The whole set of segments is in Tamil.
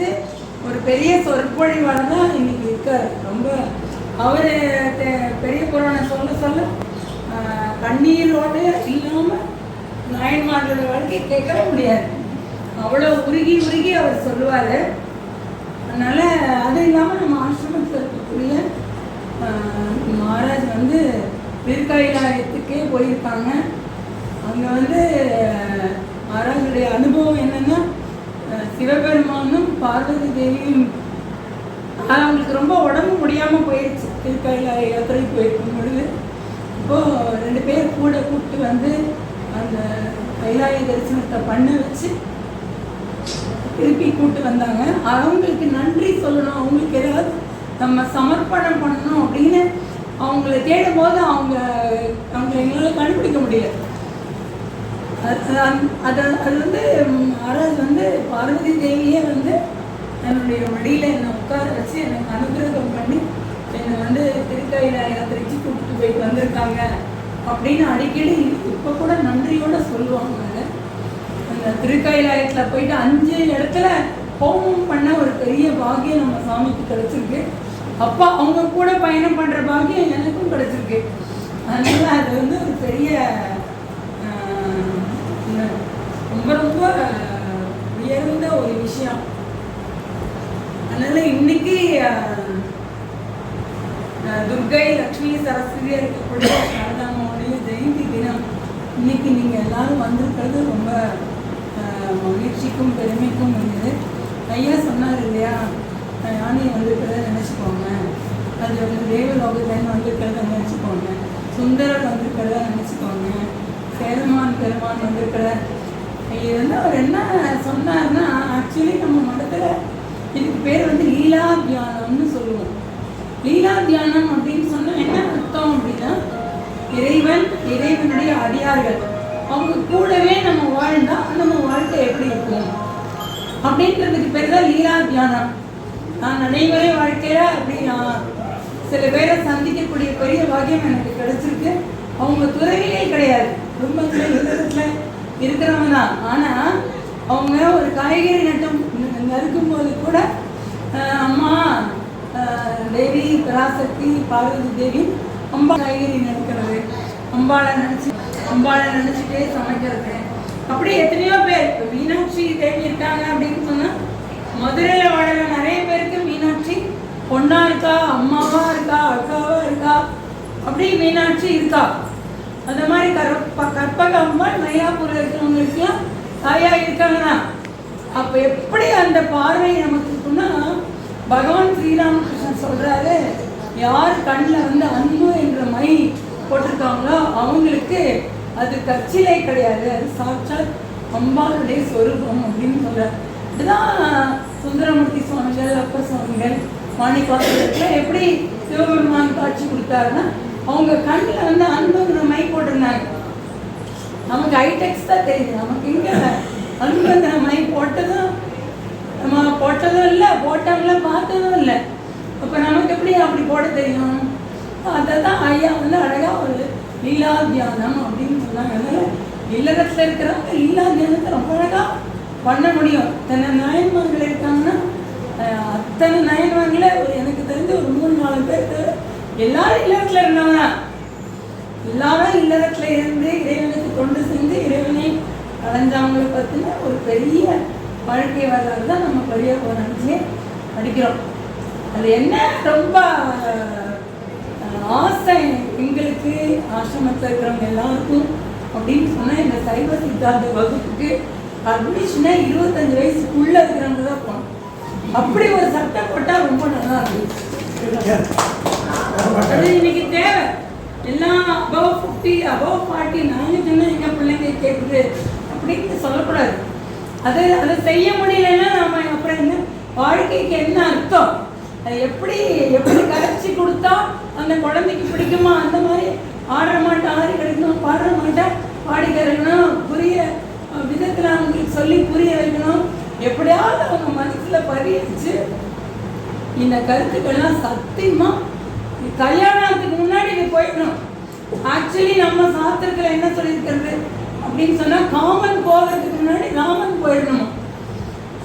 வச்சு ஒரு பெரிய சொற்பொழிவாளர் தான் இன்னைக்கு இருக்கார். ரொம்ப அவர் பெரிய புராணம் சொல்ல சொல்ல கண்ணீரோடு இல்லாமல் நாயன்மார்களோட வாழ்க்கை கேட்கவே முடியாது. அவ்வளோ உருகி உருகி அவர் சொல்லுவார். அதனால் அது இல்லாமல் நம்ம ஆசிரமத்தில் இருக்கக்கூடிய மகாராஜ் வந்து திருக்கைலாயத்துக்கே போயிருக்காங்க. அங்கே வந்து மகாராஜுடைய அனுபவம் என்னென்னா சிவபெருமான் பார்வதி தேவியும் அவங்களுக்கு ரொம்ப உடம்பு முடியாமல் போயிடுச்சு திருக்கையில் யாத்திரை போயிருக்கும் பொழுது. இப்போது ரெண்டு பேர் கூட கூப்பிட்டு வந்து அந்த கைலாய தரிசனத்தை பண்ண வச்சு திருப்பி கூப்பிட்டு வந்தாங்க. அவங்களுக்கு நன்றி சொல்லணும். அவங்களுக்கு ஏதாவது நம்ம சமர்ப்பணம் பண்ணணும் அப்படின்னு அவங்கள தேடும் போது அவங்க அவங்கள எங்களால் கண்டுபிடிக்க முடியல. அது அது அது வந்து மகாராஜ் வந்து பார்வதி தேவியே வந்து என்னுடைய மடியில் என்னை உட்கார வச்சு எனக்கு அனுகிரகம் பண்ணி என்னை வந்து திருக்கையில யாத்திரைக்கு கூப்பிட்டு போயிட்டு வந்திருக்காங்க அப்படின்னு அடிக்கடி இப்போ கூட நன்றியோட சொல்லுவாங்க அதை. அந்த திருக்கைலாயத்தில் போயிட்டு அஞ்சு இடத்துல ஹோமம் பண்ண ஒரு பெரிய பாக்கியம் நம்ம சாமிக்கு கிடச்சிருக்கு அப்பா அவங்க கூட பயணம் பண்ணுற பாக்கியம் எனக்கும் கிடச்சிருக்கு அதனால அது வந்து ஒரு பெரிய ரொம்ப ரொம்ப உயர்ந்த ஒரு விஷயம். அதனால இன்னைக்கு துர்கை லக்ஷ்மி சரஸ்வதி இருக்கக்கூடிய சாரதாமாவுடைய ஜெயந்தி தினம் இன்னைக்கு நீங்கள் எல்லாரும் வந்திருக்கிறது ரொம்ப மகிழ்ச்சிக்கும் பெருமைக்கும் இருந்தது ஐயா சொன்னார் இல்லையா? யானையை வந்திருக்கிறத நினச்சிக்கோங்க அது வந்து தேவலோகத்துலேருந்து வந்திருக்கிறத நினச்சிக்கோங்க. சுந்தரர் வந்திருக்கிறத நினச்சிக்கோங்க. சேரமான் பெருமான் வந்திருக்கிற. இது வந்து அவர் என்ன சொன்னார்னா ஆக்சுவலி நம்ம மடத்தில் இதுக்கு பேர் வந்து லீலா தியானம்னு சொல்லுவோம். லீலா தியானம் அப்படின்னு சொன்னால் என்ன அர்த்தம் அப்படின்னா இறைவன் இறைவனுடைய அடியார்கள். அவங்க கூடவே நம்ம வாழ்ந்தால் நம்ம வாழ்க்கை எப்படி இருக்கும்? அப்படின்றதுக்கு பேர் தான் லீலா தியானம். நான் நடைமுறை வாழ்க்கையில் அப்படி நான் சில பேரை சந்திக்கக்கூடிய பெரிய பாக்கியம் எனக்கு கிடைச்சிருக்கு. அவங்க துறையிலே கிடையாது. குடும்பத்துல இல்லறத்துல இருக்கிறவங்க தான். ஆனா அவங்க ஒரு காய்கறி நட்டம் நறுக்கும் போது கூட அம்மா தேவி பராசக்தி பார்வதி தேவி அம்பா காய்கறி நறுக்கிறது அம்பாளை நினச்சி அம்பாளை நினச்சிட்டே சமைக்கிறது. அப்படி எத்தனையோ பேர் இப்போ மீனாட்சி தேவி இருக்காங்க அப்படின்னு சொன்னால் மதுரையில் வாழற நிறைய பேருக்கு மீனாட்சி பொண்ணா இருக்கா அம்மாவா இருக்கா அக்காவா இருக்கா அப்படி மீனாட்சி இருக்கா. அந்த மாதிரி கற்ப கற்பக அம்மாள் இருக்கிறவங்களுக்குலாம் தாயா இருக்காங்கன்னா அப்போ எப்படி அந்த பார்வை நமக்கு இருக்குன்னா பகவான் ஸ்ரீராமகிருஷ்ணன் சொல்கிறாரு யார் கண்ணில் வந்து அன்பு என்ற மை போட்டிருக்காங்களோ அவங்களுக்கு அது கச்சிலை கிடையாது அது சாட்சாத் அம்பாளுடைய சொரூபம் அப்படின்னு சொல்கிறார் இதுதான் சுந்தரமூர்த்தி சுவாமிகள் அப்பர் சுவாமிகள் மாணிக்கவாசகத்தில் எப்படி சிவபெருமான் காட்சி கொடுத்தாருன்னா அவங்க கண்ணில் வந்து அன்புங்கிற மை போட்டிருந்தாங்க. நமக்கு ஹைடெக்ஸ் தான் தெரியுது. நமக்கு இங்கே அன்புங்கிற மை போட்டதும் நம்ம போட்டதும் இல்லை போட்டவங்கள பார்த்ததும் இல்லை. அப்போ நமக்கு எப்படி அப்படி போட தெரியும்? அதை தான் ஐயா வந்து அழகாக ஒரு லீலா தியானம் அப்படின்னு சொன்னாங்க. அதனால இல்லறத்தில் இருக்கிறவங்க லீலா தியானத்தை ரொம்ப அழகாக பண்ண முடியும். இத்தனை நயன்மார்கள் இருக்காங்கன்னா அத்தனை நயன்மார்களே ஒரு எனக்கு தெரிஞ்சு ஒரு மூணு நாலு பேர் எல்லாரும் இல்லறத்துல இருந்தவனா எல்லாரும் இல்லறத்துல இருந்து இறைவனுக்கு கொண்டு சென்று இறைவனை அடைஞ்சவங்களை பற்றின ஒரு பெரிய வாழ்க்கை வரலாறு தான் நம்ம பெரிய நினச்சி படிக்கிறோம். அது என்ன? ரொம்ப ஆசை எங்களுக்கு ஆசிரமத்தில் இருக்கிறவங்க எல்லாருக்கும் அப்படின்னு சொன்னால் இந்த சைவ சித்தாந்த வகுப்புக்கு அட்மிஷனே இருபத்தஞ்சு வயசுக்குள்ளே இருக்கிறவங்க தான் போகணும். அப்படி ஒரு சட்டம் போட்டால் ரொம்ப நல்லா இருக்கும் அது இன்னைக்கு தேவை. எல்லாம் அபவ் ஃபிஃப்டி அபவ் ஃபார்ட்டி நாங்கள் சொன்ன எங்கள் பிள்ளைங்க கேட்குது அப்படின்னு சொல்லக்கூடாது. அது அதை செய்ய முடியலன்னா நாம அப்புறம் என்ன? வாழ்க்கைக்கு என்ன அர்த்தம்? அது எப்படி எப்படி கரைச்சி கொடுத்தா அந்த குழந்தைக்கு பிடிக்குமா? அந்த மாதிரி ஆடுற மாட்டேன் ஆடி கிடைக்கணும் பாடுற மாட்டேன் பாடி புரிய விதத்தில் அவங்களுக்கு சொல்லி புரிய வைக்கணும். எப்படியாவது அவங்க மனசில் பதிய இந்த கருத்துக்கள்லாம் சத்தியமா கல்யாணத்துக்கு முன்னாடி இது போயிடணும். ஆக்சுவலி நம்ம சாஸ்திரத்தில் என்ன சொல்லியிருக்கிறது? அப்படின்னு சொன்னால் காமன் போகிறதுக்கு முன்னாடி ராமன் போயிடணும்.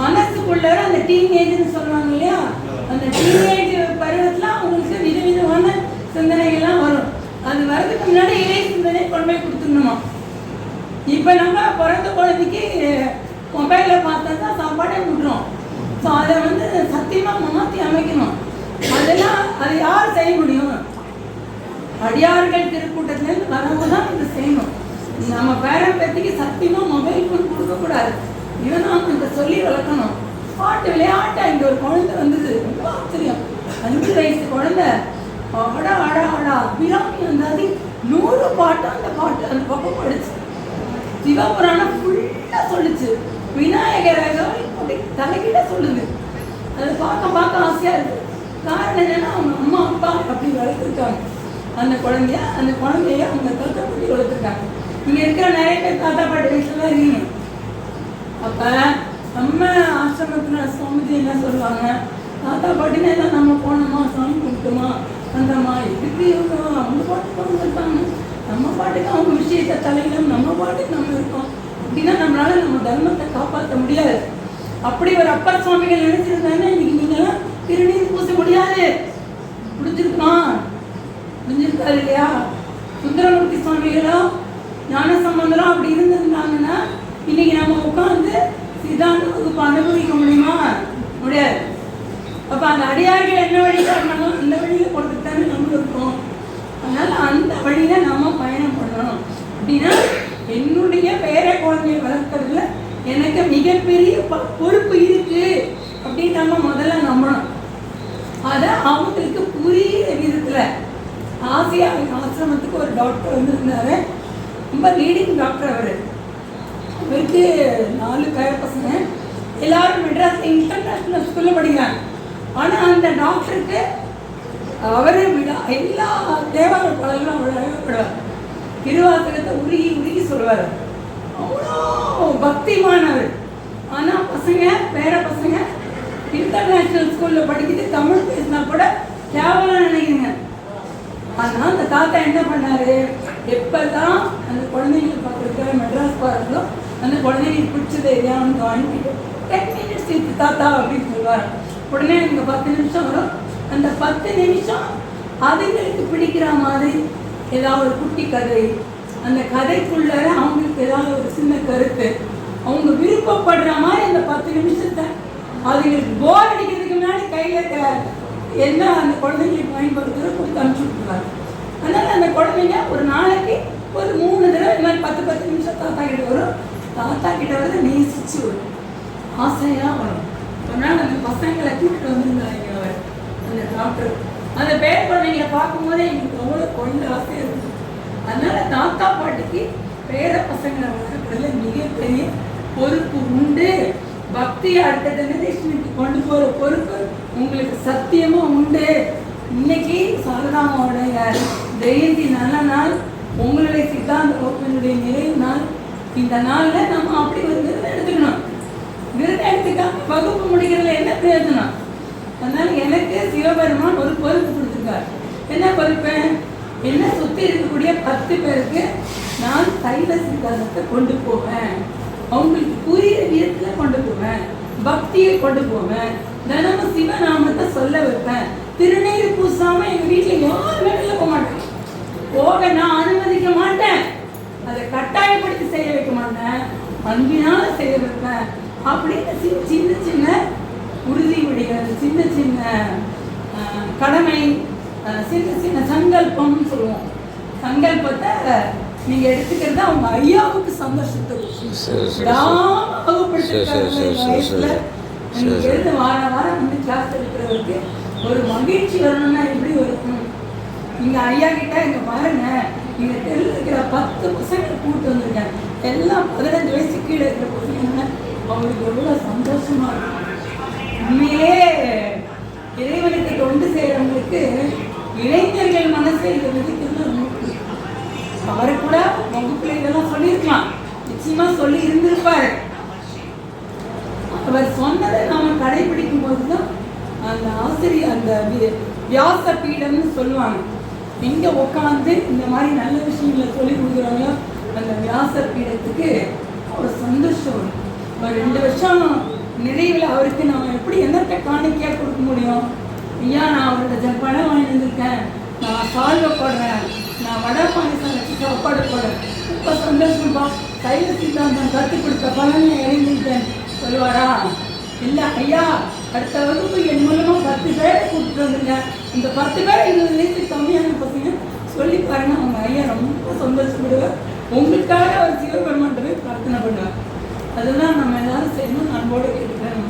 மனசுக்குள்ள அந்த டீனேஜ்னு சொல்லுவாங்க இல்லையா? அந்த டீனேஜ் பருவத்தில் அவங்களுக்கு விதவிதமான சிந்தனைகள்லாம் வரும். அது வர்றதுக்கு முன்னாடி இறை சிந்தனை கொண்டு போய் கொடுத்துடணுமா? இப்போ நம்ம பிறந்த குழந்தைக்கு மொபைலில் பார்த்தா தான் சாப்பாடே விட்றோம் ஸோ அதை வந்து சத்தியமாக மாற்றி அமைக்கணும் அதெல்லாம் அது யார் செய்ய முடியும்? அடியார்கள் திருக்கூட்டத்திலேருந்து வரவங்க தான் இதை செய்யணும் நம்ம பேரன் பேத்திக்கு சத்தியமாக மொபைல் ஃபோன் கொடுக்கக்கூடாது. இதை நாம் இந்த சொல்லி வளர்க்கணும். பாட்டு விளையாட்டா இங்கே ஒரு குழந்தை வந்தது. ரொம்ப ஆச்சரியம் அஞ்சு வயசு குழந்தை. ஆடா ஆடா ஆடா. அபிராமி வந்தாது. நூறு பாட்டு அந்த பாட்டு அந்த பக்கம் படிச்சு. சிவபுராணம் ஃபுல்லாக சொல்லுச்சு. விநாயகரை தலைகிட்ட சொல்லுது. அதை பார்க்க பார்க்க ஆசையாக இருக்கு. காரணம் என்னன்னா அவங்க அம்மா அப்பா அப்படி வளர்த்துருக்காங்க. அந்த குழந்தைய அந்த குழந்தைய அவங்க தாத்தா பாட்டி வளர்த்துருக்காங்க. இங்கே இருக்கிற நிறைய பேர் தாத்தா பாட்டி வீட்டில் தான் இருக்கீங்க. அப்போ நம்ம ஆசிரமத்தில் சுவாமிஜி என்ன சொல்லுவாங்க? தாத்தா பாட்டினா எல்லாம் நம்ம போனோமா சாமி கும்பிட்டோமா? அந்தம்மா இதுக்கு இவங்க அவங்க பாட்டுக்கு அவங்க இருப்பாங்க நம்ம பாட்டுக்கு அவங்க விஷயத்தை தலையிலும் நம்ம பாட்டுக்கு நம்ம இருக்கோம். அப்படின்னா நம்மளால நம்ம தர்மத்தை காப்பாற்ற முடியாது. அப்படி ஒரு அப்பர் சுவாமிகள் நினைச்சிருந்தாங்கன்னா இன்னைக்கு நீங்களாம் திருநீர் பூச முடியாது. முடிஞ்சிருக்கோம்? முடிஞ்சிருக்காரு இல்லையா? சுந்தரமூர்த்தி சுவாமிகளோ ஞான சம்பந்தரும் அப்படி இருந்திருந்தாங்கன்னா இன்னைக்கு நம்ம உட்காந்து சித்தாந்த வகுப்பு அனுபவிக்க முடியுமா? முடியாது. அப்ப அந்த அடியார்கள் என்ன வழி காரணமோ அந்த வழியில கொடுத்துட்டு தானே நம்ம இருக்கோம். அதனால அந்த வழியில நம்ம பயணம் பண்ணணும் அப்படின்னா என்னுடைய பேர குழந்தையை வளர்க்கறதுல எனக்கு மிகப்பெரிய பொறுப்பு இருக்கு. அப்படின்னு நம்ம முதல்ல நம்பணும் அதை அவங்களுக்கு புரியுற விதத்துல ஆசியா ஆசிரமத்துக்கு ஒரு டாக்டர் வந்திருந்தாரு ரொம்ப லீடிங் டாக்டர் அவர். அவருக்கு நாலு பேர பசங்க. எல்லாரும் மெட்ராஸ் இன்டர்நேஷ்னல் ஸ்கூலில் படிக்கிறாங்க. ஆனால் அந்த டாக்டருக்கு அவரே விட எல்லா தேவாலய பாடல்களும் அவர் அழகப்படுவார் திருவாசகத்தை உருகி உருகி சொல்லுவார். அவ்வளோ பக்திமானவர். ஆனால் பசங்க பேர பசங்க இன்டர்நேஷ்னல் ஸ்கூலில் படிக்கிட்டு தமிழ் பேசினா கூட கேவலம் நினைக்கிறீங்க ஆனால் அந்த தாத்தா என்ன பண்ணாரு? எப்பதான் அந்த குழந்தைங்களை பார்க்குறதுக்காக மெட்ராஸ் போகிறாங்களோ அந்த குழந்தைங்களுக்கு பிடிச்சது எதையாவது வாங்கிட்டு டென் மினிட்ஸ் இது தாத்தா அப்படின்னு சொல்லுவார். உடனே எனக்கு பத்து நிமிஷம் வரும். அந்த பத்து நிமிஷம் அதுங்களுக்கு பிடிக்கிற மாதிரி ஏதாவது ஒரு குட்டி கதை. அந்த கதைக்குள்ள அவங்களுக்கு ஏதாவது ஒரு சின்ன கருத்து. அவங்க விருப்பப்படுற மாதிரி அந்த பத்து நிமிஷத்தை அதுங்களுக்கு போர் அடிக்கிறதுக்கு முன்னாடி கையில் என்ன அந்த குழந்தைங்களுக்கு பயன்படுத்துகிறத கொடுத்து அனுப்பிச்சு விட்டுருவாங்க அதனால் அந்த குழந்தைங்க ஒரு நாளைக்கு ஒரு மூணு தடவை இந்த மாதிரி பத்து பத்து நிமிஷம் தாத்தா கிட்ட வரும். தாத்தா கிட்ட வந்து நேசிச்சு வரும். ஆசையாக வரும். ஒரு நாள் அந்த பசங்களை கூப்பிட்டு வந்திருந்தாங்க அவர். அந்த டாக்டர் அந்த பேர் குழந்தைங்களை பார்க்கும்போதே எங்களுக்கு அவ்வளோ குழந்தை ஆசையாக இருக்கும் அதனால தாத்தா பாட்டிக்கு பேர பசங்களை வளர்க்குறதுல மிகப்பெரிய பொறுப்பு உண்டு. பக்தியை அடுத்த ஜெனரேஷனுக்கு கொண்டு போகிற பொறுப்பு? உங்களுக்கு சத்தியமாக உண்டு. இன்னைக்கு சாரதாமாவுடைய ஜெயந்தி நல்ல நாள். உங்களுடைய சித்தாந்த கோப்பனுடைய நிறைவு நாள். இந்த நாளில் நம்ம அப்படி ஒரு விருதம் எடுத்துக்கணும். விருது எடுத்துக்காம வகுப்பு முடிகிறதுல என்ன பிரயோஜனம்? அதனால எனக்கு சிவபெருமான் ஒரு பொறுப்பு கொடுத்துருக்கார். என்ன பொறுப்பு? என்ன சுற்றி இருக்கக்கூடிய பத்து பேருக்கு நான் சைவ சித்தாந்தத்தை கொண்டு போவேன். அவங்களுக்கு புரியுற விதத்தில் கொண்டு போவேன். பக்தியை கொண்டு போவேன். தினமும் சிவநாமத்தை சொல்ல வைப்பேன். திருநீர் பூசாம எங்க வீட்டுல யாருமே வெளில போக மாட்டாங்க. போக நான் அனுமதிக்க மாட்டேன். அதை கட்டாயப்படுத்தி செய்ய வைக்க மாட்டேன். அன்பினால செய்ய வைப்பேன். அப்படின்னு சின்ன சின்ன உறுதிமொழிகள் சின்ன சின்ன கடமை சின்ன சின்ன சங்கல்பம்னு சொல்லுவோம். சங்கல்பத்தை நீங்க எடுத்துக்கிறது அவங்க ஐயாவுக்கு சந்தோஷத்தை கொடுக்கும். சரி, சரி, விடாம வகுப்படுத்திருக்காரு சரி, சரி, இந்த சரி, வயசுல. சரி. நீங்க சரி, சரி. எழுந்து வார வாரம் வந்து கிளாஸ் எடுக்கிறவருக்கு ஒரு மகிழ்ச்சி வரணும்னா எப்படி வரும் இங்க ஐயா கிட்ட இங்க பாருங்க இங்க தெருல இருக்கிற பத்து பசங்க கூட்டு வந்திருக்காங்க எல்லாம் பதினஞ்சு வயசு கீழே இருக்கிற பசங்க அவங்களுக்கு எவ்வளவு சந்தோஷமா இருக்கும் உண்மையிலே இறைவனுக்கு தொண்டு செய்யறவங்களுக்கு இளைஞர்கள் மனசை இதை விதிக்கிறது ரொம்ப. அவரை கூட வகுப்புல இதெல்லாம் சொல்லியிருக்கலாம் நிச்சயமா சொல்லி இருந்திருப்பாரு அவர் சொன்னதை நாம கடைபிடிக்கும் போதுதான் அந்த ஆசிரியர் அந்த வியாச பீடம்னு சொல்லுவாங்க. எங்க உட்காந்து இந்த மாதிரி நல்ல விஷயங்களை சொல்லி கொடுக்குறாங்களோ அந்த வியாச பீடத்துக்கு ஒரு சந்தோஷம். ஒரு ரெண்டு வருஷம் நிறைவில் அவருக்கு நம்ம எப்படி என்னத்தை காணிக்கையாக கொடுக்க முடியும்? ஐயா நான் அவரோட பணம் வாங்கி வந்திருக்கேன் நான் சால்வை போடுறேன். நான் வடை பாயசம் வச்சு சாப்பாடு போடுறேன். ரொம்ப சந்தோஷம்ப்பா சைவ சித்தாந்தம் கற்றுக் கொடுத்த பலனை இறங்கிட்டேன் சொல்லுவாரா? இல்லை ஐயா அடுத்த வகுப்பு என் மூலமாக பத்து பேரை கூப்பிட்டு வந்துங்க இந்த பத்து பேர் இருபது வயசுக்கு கம்மியான பசங்க சொல்லி பாருங்க. அவங்க ஐயா ரொம்ப சந்தோஷப்படுவார். உங்களுக்காக அவர் சிவபெருமான்கிட்ட போய் பிரார்த்தனை பண்ணுவார். அதெல்லாம் நம்ம எல்லாரும் செய்யணும் அன்போடு கேட்டுக்கிறேன்